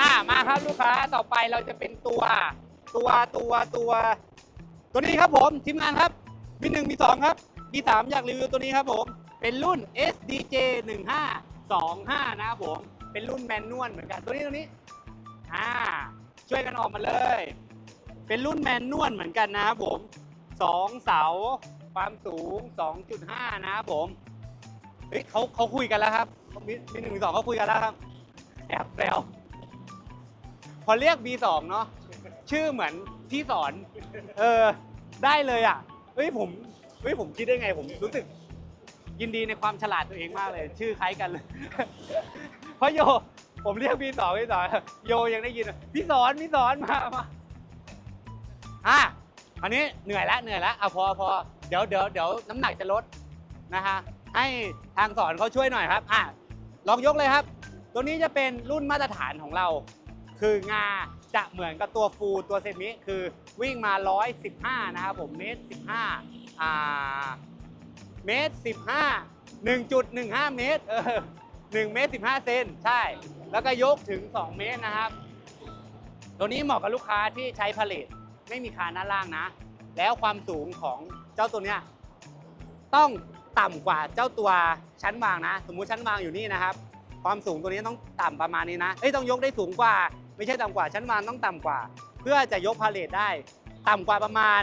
อ่ามาครับลูกค้าต่อไปเราจะเป็นตัวตัวตัวตัว ตัวนี้ครับผมทีมงานครับมีหนึ่งมีสองครับมีสามอยากรีวิวตัวนี้ครับผมเป็นรุ่น SDJ 1525 นะครับผมเป็นรุ่นแมนนวลเหมือนกันตัวนี้ตัวนี้อ่า ช่วยกันออกมาเลย เป็นรุ่นแมนนวลเหมือนกันนะครับผมสองเสาความสูง 2.5 นะครับผม เฮ้ยเขาเขาคุยกันแล้วครับมีมีหนึ่งสองเขาคุยกันแล้วครับ แอบแซวพอเรียก B2 เนาะชื่อเหมือนที่สอน เออ ได้เลยอะเฮ้ยผมเฮ้ยผมคิดได้ไงผมรู้สึก ยินดีในความฉลาดตัวเองมากเลย ชื่อคล้ายกันเลยเพราะโย ผมเรียกพี่สอนพี่สอนโยยังได้ยิน พี่สอนพี่สอนมามาอะอันนี้เหนื่อยแล้วเหนื่อยแล้วอะพอพอเดี๋ยวเดี๋ยวเดี๋ยวน้ำหนักจะลดนะฮะให้ทางสอนเขาช่วยหน่อยครับอะลองยกเลยครับ ตัวนี้จะเป็นรุ่นมาตรฐานของเรา คืองาจะเหมือนกับตัวฟูลตัวเซมิคือวิ่งมา 115 นะครับผมเมตร 15อ่าเมตร 15 1.15 เมตรเออ1เมตร 15 เซนใช่ แล้วก็ยกถึง 2 เมตรนะครับ ตัวนี้เหมาะกับลูกค้าที่ใช้พาเลทไม่มีคานด้านล่างนะ แล้วความสูงของเจ้าตัวเนี้ยต้องต่ำกว่าเจ้าตัวชั้นวางนะ สมมุติชั้นวางอยู่นี่นะครับ ความสูงตัวนี้ต้องต่ำประมาณนี้นะเอ้ยต้องยกได้สูงกว่า ไม่ใช่ต่ำกว่าชั้นวางต้องต่ำกว่า เพื่อจะยกพาเลทได้ ต่ำกว่าประมาณ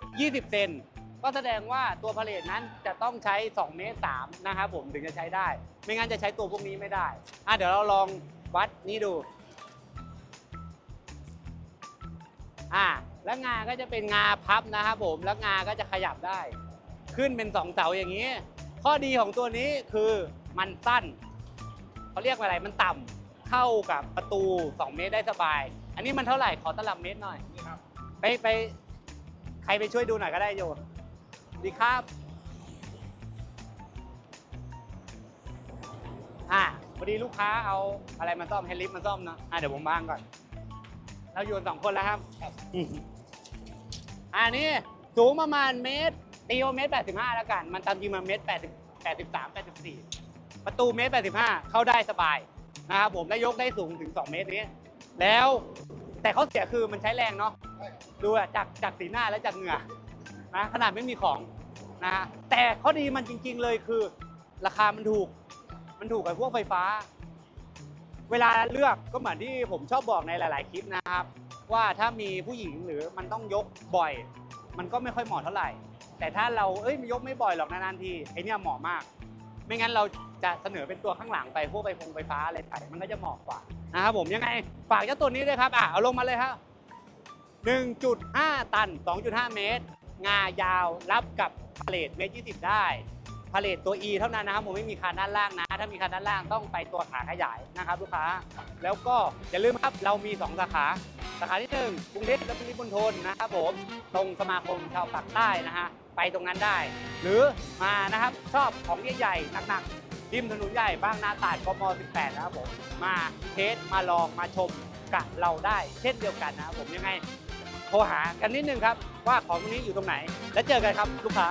20 เซน ก็แสดงว่าตัวพาเลทนั้นจะต้องใช้ 2 เมตร3นะครับผมถึงจะใช้ได้ ไม่งั้นจะใช้ตัวพวกนี้ไม่ได้อะเดี๋ยวเราลองวัดนี้ดูอะแล้วงาก็จะเป็นงาพับนะครับผมแล้วงาก็จะขยับได้ ขึ้นเป็นสองเสาอย่างนี้ ข้อดีของตัวนี้คือมันสั้นเขาเรียกว่าอะไรมันต่ำเข้ากับประตู 2 เมตรได้สบาย อันนี้มันเท่าไหร่ขอตลับเมตรหน่อยนี่ครับไปไปใครไปช่วยดูหน่อยก็ได้โย ดีครับอะพอดีลูกค้าเอาอะไรมาซ่อมให้ลิฟต์มาซ่อมเนอะอะเดี๋ยวผมวางก่อน เราอยู่กันสองคนแล้วครับอืมอันนี้สูงประมาณเมตรตีว่าเมตรแปดสิบห้าแล้วกัน มันตามจริงมันเมตรแปดสิบแปดสิบสามแปดสิบสี่ประตูเมตรแปดสิบห้าเข้าได้สบายนะครับผมและยกได้สูงถึงสองเมตรนี้ แล้วแต่เขาเสียคือมันใช้แรงเนาะใช่ครับดูอะจากจากสีหน้าและจากเหงื่อนะขนาดไม่มีของ นะฮะแต่ข้อดีมันจริง ๆเลยคือ ราคามันถูก มันถูกกับพวกไฟฟ้า เวลาเลือกก็เหมือนที่ผมชอบบอกในหลาย ๆ คลิปนะครับ ว่าถ้ามีผู้หญิงหรือมันต้องยกบ่อย มันก็ไม่ค่อยเหมาะเท่าไหร่ แต่ถ้าเราเอ้ยยกไม่บ่อยหรอกนานๆทีไอเนี่ยเหมาะมาก ไม่งั้นเราจะเสนอเป็นตัวข้างหลังไปพวกไฟฟงไฟฟ้าอะไรไปมันก็จะเหมาะกว่านะครับผมยังไงฝากเจ้าตัวนี้ด้วยครับอะเอาลงมาเลยครับ1.5 ตัน 2.5 เมตร งายาวรับกับ พาเลทเมตร20ได้พาเลทตัว E เท่านั้นนะครับผมไม่มีคานด้านล่างนะ ถ้ามีคานด้านล่างต้องไปตัวขาขยายนะครับลูกค้า แล้วก็อย่าลืมครับเรามี 2 สาขาสาขาที่1กรุงเทพและปริมณฑลนะครับผมตรงสมาคมชาวปากใต้นะฮะไปตรงนั้นได้ หรือมานะครับชอบของใหญ่ๆหนักๆริมถนนใหญ่บ้างนาตราดกม 18 นะครับผมมาเทสมาลองมาชมกับเราได้ เช่นเดียวกันนะครับผมยังไง โทรหากันนิดนึงครับว่าของตรงนี้อยู่ตรงไหน แล้วเจอกันครับลูกค้า